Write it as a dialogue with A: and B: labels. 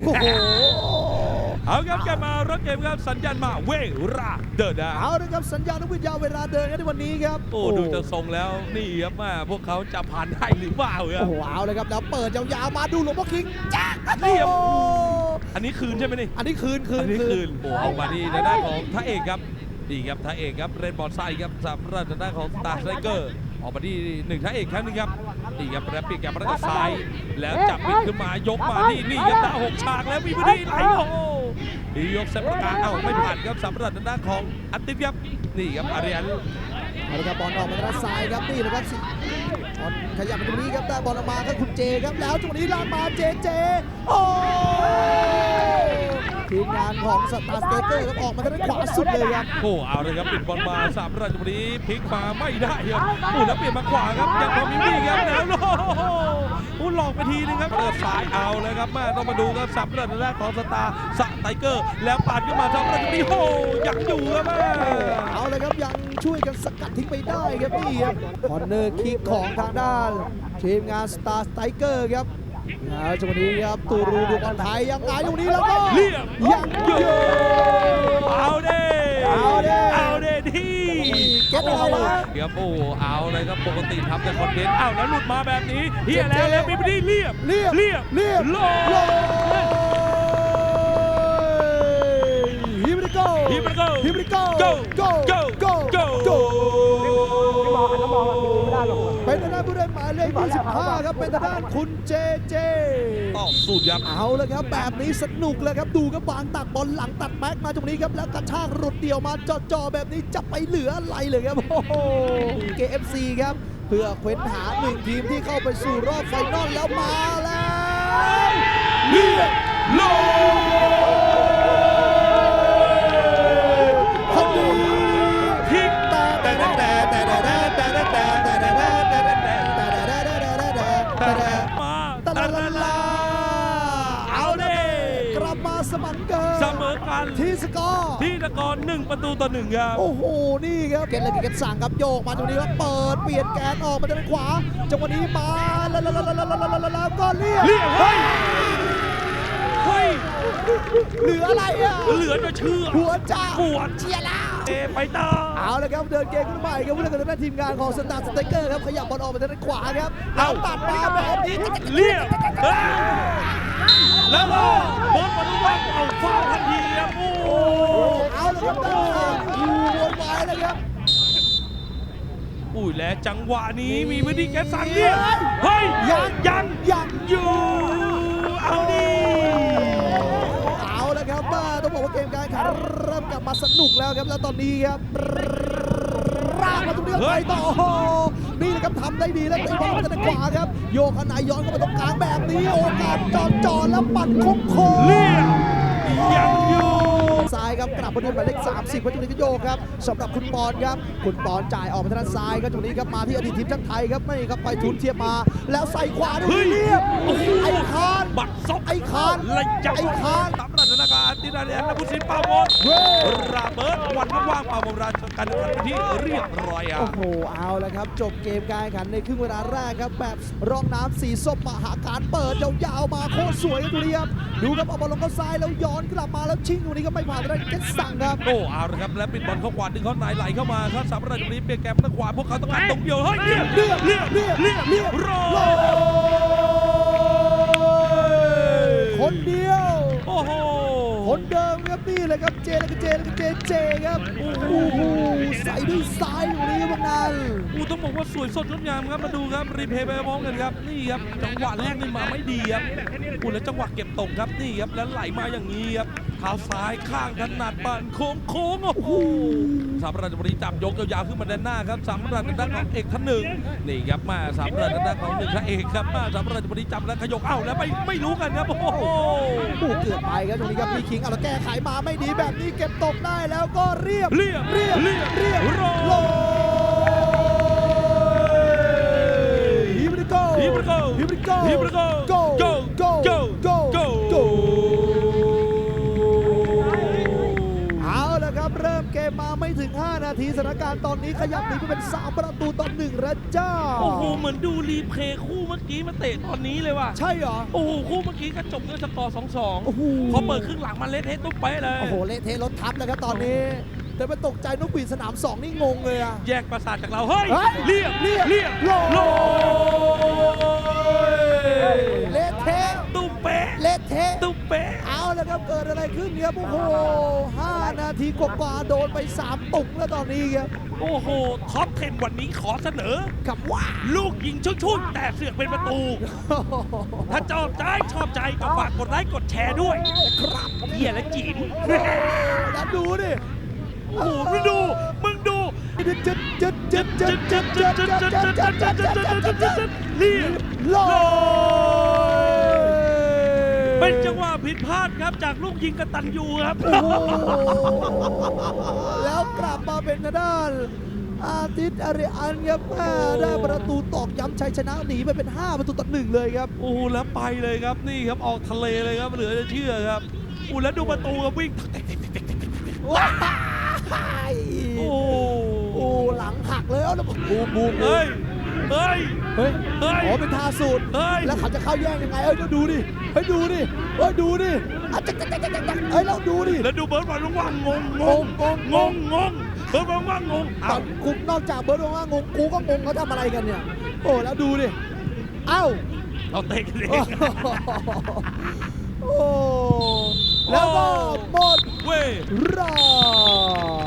A: โอ้โห
B: เอาครับกลับมารับเกมครับสัญญาณมาเวลาเดินนะ
A: เอาละครับสัญญาณวิทยาเวลาเดินกันในวันนี้ครับ
B: โอ้ดูจะทรงแล้วนี่ครับมาพวกเขาจะผ่านได้หรือเปล่าค
A: โอ้
B: รับ
A: โหเอาเลยครับแล้วเปิดยาวๆมาดูหลวงพ่อคิงจ้า
B: เรียบ
A: โอ้
B: อันนี้คืนใช่ไหมนี่
A: อันนี้คืนคืน
B: อันนี้คืนโอ้เอามาที่ในด้านของท่าเอกครับดีครับท่าเอกครับเรนบอลไซด์ครับสำหรับทางด้านของสตาร์สไตรเกอร์ ออกมาที่หนึ่งท่าเอกครั้งหนึงครับดีครับแรปปี้กับรักซ้าย แล้วจับปิดขึ้นมายกมานี่นี่ครับตาหกฉากแล้วมีพอดีไหลโอ้โหดียกเซฟประกาศเอ้าไม่ผ่านครับสำหรับทางด้านของอัตติฟครับนี่ครับอาริยัน
A: เอาละครับบอลออกมาทางด้านซ้ายครับนี่นะครับสิบอลขยับมาตรงนี้ครับได้บอลออกมาครับคุณเจครับแล้วจังหวะนี้ลากมาเจเจโอ้ ทีมงานของสตาร์สเตเกอร์ครับออกมาทางด้านขวาสุดเลยครับ
B: โอ้เอาเลยครับปิดบอลมาสามราชบุรีพลิกมาไม่ได้ครับโอ้แล้วเปลี่ยนมาขวาครับยังพอมีวิ่งครับแล้วโอ้โหโอ้หลอกไปทีนึงครับเปิดสายเอาเลยครับแม่ต้องมาดูครับสามราชแรกของสตาร์สไตรเกอร์ แล้วปาดขึ้นมาสามราชบุรีโอ้ยังอยู่ครับแม่
A: เอาเลยครับยังช่วยกันสกัดทิ้งไปได้ครับนี่ครับคอนเนอร์คิกของทางด้านทีมงานสตาร์สไตเกอร์ครับ แล้วจังหวะนี้ครับตูรูดูบอลไทยยังไงตรงนี้แล้วก็
B: เรียบ
A: ยังอยู่
B: เอาเด้
A: เอาเด้
B: เอาเด้ที่
A: เก็ตเอาวะ
B: ครับโอ้เอาเลยครับปกติทำแต่คอนเทนต์อ้าวแล้วหลุดมาแบบนี้เฮียแล้วแล้วมีพอดีเรียบ
A: เรียบ
B: เรียบ
A: เรียบ
B: โล
A: โลฮิมริโก
B: Here we go
A: ฮิมริโก
B: Go
A: go
B: Go
A: go
B: Go
A: go เป็นทางด้านผู้เล่นหมายเลข25ครับ เป็นทางด้านคุณเจเจ
B: ต่อสุดครับ
A: เอาเลยครับ แบบนี้สนุกเลยครับ ดูครับวางตักบอลหลังตัดแม็กมาตรงนี้ครับ แล้วกระชากหลุดเดี่ยวมาจ่อๆแบบนี้จะไปเหลืออะไรเลยครับ โอ้โห KFC ครับ เพื่อเค้นหาหนึ่งทีมที่เข้าไปสู่รอบไฟนอลแล้วมาแล้ว
B: เรียบโล
A: ค
B: มา
A: สมันเกิน
B: เสมอกัน
A: ที่สกอร์
B: ที่นครหนึ่งประตูต่อหนึ่งครับ
A: โอ้โหนี่ครับเกตเลยเกตสั่งครับโยกมาตรงนี้ครับเปิดเปลี่ยนแกนออกมาทางขวาจังหวะนี้มาแล้วแล้วแล้วแล้วแล้วแล้วแล้วก็เรียก
B: เรียบเฮ้ยเฮ้ย
A: เหลืออะไรอะ
B: เหลือจะเชื่อ
A: หัวจ้า
B: ปวด
A: เชียร์แล้ว
B: เอไปต่อ
A: เอาเลยครับเดินเกมขึ้นใหม่ครับผู้เล่นกับทางด้านทีมงานของสตาร์สเตเกอร์ครับขยับบอลออกมาทางด้านขวาครับแล้วตัดมาแบบนี้
B: เรียบเฮ้ย แล้วก็บอลมาดูว่าเอาฟาวทันทีครับโอ้
A: โอ้เอาเลยครับด้านข้างอยู่วนไว้เลยครับ
B: อุ้ยและจังหวะนี้มีพื้นที่แกสังเนี่ยเฮ้ย
A: ยัง
B: ยัง
A: ยัง
B: อยู่เอาดิ
A: เอาแล้วครับต้องบอกว่าเกมการแข่งขันเริ่มกลับมาสนุกแล้วครับแล้วตอนนี้ครับากมาตรงนี้แล้วไปต่อโอ้โหนี่นะครับทำได้ดีแล้วตีบอลมาทางขวาครับ โยกขนายย้อนเข้ามาตรงกลางแบบนี้โอกาสจอดจอแล้วปัดโค้งโค้ง
B: เรียบยังอยู่
A: ซ้ายครับกลับมาดูหมายเลข30วัตถุนี้ก็โยกครับสำหรับคุณปอนครับ คุณปอนจ่ายออกมาทางด้านซ้ายครับตรงนี้ครับมาที่อดีตทีมชาติไทยครับไม่ครับไปทุนเทียบมา แล้วใส่ขวาด้วยเรียบไอ้คาน
B: บัตรซบ
A: ไอ้คาน
B: ระยะ
A: ไอ้คาน
B: ตามรัฐนาการที่นาเรียนและผู้สินปาโมด
A: เว้ย
B: ระเบิดวันว่างๆปาโมดราชการแข่งขันเป็นที่เรียบร้อยอะ
A: โอ้โหเอาแล้วครับ จบเกมการแข่งขันในครึ่งเวลาแรกครับ แบบร่องน้ำสีส้มมหาการเปิดยาวๆมาโคตรสวยครับดูดิครับดูครับเอาบอลลงเข้าซ้ายแล้วย้อนกลับมาแล้วชิงตรงนี้ก็ไม่ผ่านทางด้านเกตสั่งครับ
B: โอ้เอาละครับและปิดบอลเข้าขวาดึงเข้าในไหลเข้ามาครับสามราชบุรีเปลี่ยนแกมทางขวาพวกเขาต้องการตรงเดียวเฮ้ยเรียบ
A: เรียบ
B: เรียบ
A: เรียบ
B: เรียบ
A: เรีย เลยครับเจแล้วก็เจลก็เจเจครับโอ้โหใส่ด้วยซ้ายตรงนี้ครับนัน
B: อูต้องบอกว่าสวยสดงดงามครับมาดูครับรีเพย์ไปพร้อมกันครับนี่ครับจังหวะแรกนี่มาไม่ดีครับอูแล้วจังหวะเก็บตกครับนี่ครับแล้วไหลมาอย่างนี้ครับเท้าซ้ายข้างถนัดปั่นโค้งโค้งโอ้โหสามราชบุรีจับยกยาวๆขึ้นมาด้านหน้าครับสามราชด้านของเอกท่านหนึ่งนี่ครับมาสามราชด้านของหนึ่งพระเอกครับมาสามราชบุรีจับแล้วขยกเอ้าแล้วไม่ไม่รู้กันครับโอ้โห
A: โอ้เกือบไปครับตรงนี้ครับพี่คิงเอาแล้วแก้ไขมาไม่ดีแบบนี้เก็บตกได้แล้วก็เรียบ
B: เรียบ
A: เรียบ
B: เรียบ
A: เรียบ
B: โร
A: โลฮิบริโก
B: ฮิบริโก
A: ฮิบริโก
B: ฮิบริโก
A: โก
B: Go
A: โก นานาทีสถานการณ์ตอนนี้ขยับหนีไปเป็น 3 ประตูต่อหนึ่งแล้วจ้า
B: โอ้โห เหมือนดูรีเพลย์คู่เมื่อกี้มาเตะตอนนี้เลยว่ะ
A: ใช่เหรอ
B: โอ้โห คู่เมื่อกี้ก็จบด้วยสกอร์2-2
A: โอ้โห
B: พอเปิดครึ่งหลังมาเละเทะตุ้มเป๊ะเลย
A: โอ้โห เละเทะรถทับแล้วครับตอนนี้ แต่ไปตกใจนกหวีดสนาม2นี่งงเลยอะ
B: แยกประสาทจากเรา เฮ้ย
A: เฮ้ย
B: เรียก
A: เรียก
B: เรียก
A: โล
B: โล
A: ครับเกิดอะไรขึ้นเนี่ยโอ้โห5นาทีกว่าๆโดนไป 3 ตุกแล้วตอนนี้ครับ
B: โอ้โหท็อป10วันนี้ขอเสนอ
A: กับว่า
B: ลูกยิงชุดๆแต่เสือกเป็นประตู ถ้าชอบใจชอบใจก็ฝากกดไลค์กดแชร์ด้วย
A: ครับ
B: เฮียและจิ๋ม
A: แล้วดูดิ
B: โอ้โหมึงดูมึงดู
A: จึ๊ดจึ๊ดจึ๊ดจึ๊ดจึ๊ดจึ๊ดจึ๊ดจึ๊ดจึ๊ดจึ๊ดจึ๊ดจึ๊ดจึ๊ดจึ๊ดจึ๊ดจึ๊ด
B: เรียบ
A: โล
B: เป็นจังหวะผิดพลาดครับจากลูกยิงกตันยูครับ
A: โอ้โหแล้วกลับมาเป็นทางด้าน อาทิตย์อาริอันครับแม่ได้ประตูตอกย้ำชัยชนะหนีไปเป็น 5 ประตูต่อหนึ่งเลยครับ
B: โอ้โหแล้วไปเลยครับนี่ครับออกทะเลเลยครับเหลือจะเชื่อครับโอ้แล้วดูประตูครับวิ่ง
A: ว้าย
B: โอ้
A: โอ้หลังหักเลยเอาแล้วบูมบูมบูม
B: เฮ้ยเฮ้ย
A: เฮ้ย
B: เฮ้ย
A: อ๋อเป็นท่าสูตร
B: เฮ้ย
A: แล้วเขาจะเข้าแย่งยังไง เอ้ยเดี๋ยวดูดิ เฮ้ยดูดิ เฮ้ยดูดิอะจักจักจักจักจักเอ้ยแล้วดูดิ
B: แล้วดูเบิร์ดบอลว่างๆงงงง
A: งง
B: งงงงเบิร์ดบอลว่างๆงง
A: อ้า
B: เอ้าว
A: กูนอกจากเบิร์ดว่างงกูก็งงเขาทำอะไรกันเนี่ย โอ้แล้วดูดิ เอ้า
B: เราเตะกันเอ
A: โอ้
B: ง
A: โอ้ แล้วก็หมด
B: เว้ย
A: รอบ